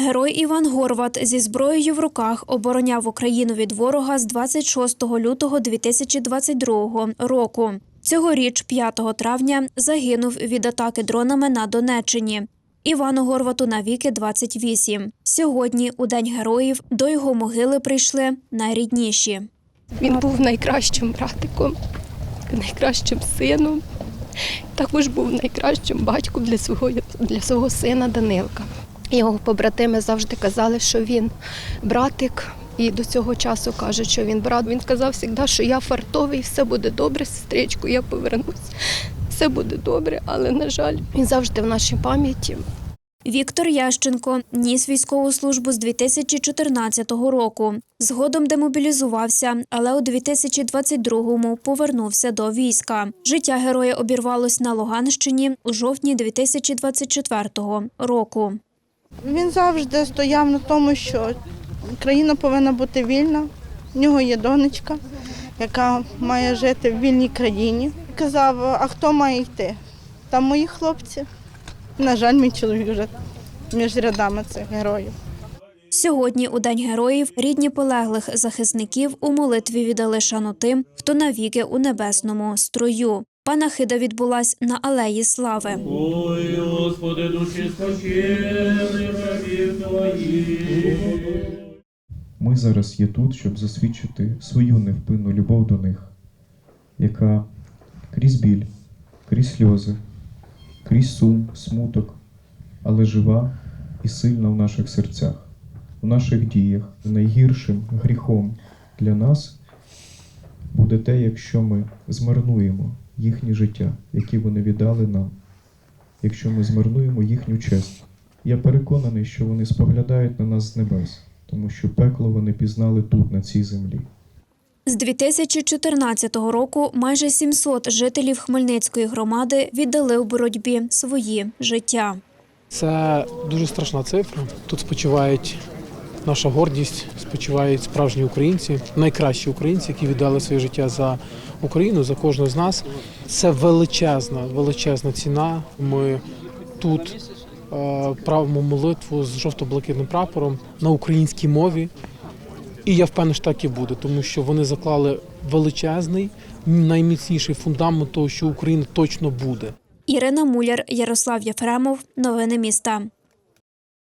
Герой Іван Горват зі зброєю в руках обороняв Україну від ворога з 26 лютого 2022 року. Цьогоріч, 5 травня, загинув від атаки дронами на Донеччині. Івану Горвату навіки 28. Сьогодні, у День героїв, до його могили прийшли найрідніші. Він був найкращим братиком, найкращим сином. Також був найкращим батьком для свого, для свого сина Данилка. Його побратими завжди казали, що він братик, і до цього часу кажуть, що він брат. Він казав завжди, що я фартовий, все буде добре, сестричку, я повернусь. Все буде добре, але, на жаль, він завжди в нашій пам'яті. Віктор Ященко ніс військову службу з 2014 року. Згодом демобілізувався, але у 2022-му повернувся до війська. Життя героя обірвалось на Луганщині у жовтні 2024 року. Він завжди стояв на тому, що країна повинна бути вільна. В нього є донечка, яка має жити в вільній країні. Казав, а хто має йти? Там мої хлопці. На жаль, мій чоловік вже між рядами цих героїв. Сьогодні, у День героїв, рідні полеглих захисників у молитві віддали шану тим, хто навіки у небесному строю. Панахида відбулась на алеї слави. Ой, Господи, душі спочили рабів Твоїх. Ми зараз є тут, щоб засвідчити свою невпинну любов до них, яка крізь біль, крізь сльози, крізь сум, смуток, але жива і сильна в наших серцях, в наших діях. Найгіршим гріхом для нас буде те, якщо ми змарнуємо їхнє життя, яке вони віддали нам, якщо ми змарнуємо їхню честь. Я переконаний, що вони споглядають на нас з небес, тому що пекло вони пізнали тут, на цій землі. З 2014 року майже 700 жителів Хмельницької громади віддали у боротьбі свої життя. Це дуже страшна цифра. Тут спочивають наша гордість, спочивають справжні українці, найкращі українці, які віддали своє життя за Україну, за кожного з нас. Це величезна, величезна ціна. Ми тут е, правимо молитву з жовто-блакитним прапором на українській мові. І я впевнений, що так і буде, тому що вони заклали величезний, найміцніший фундамент того, що Україна точно буде. Ірина Муляр, Ярослав Єфремов. Новини міста.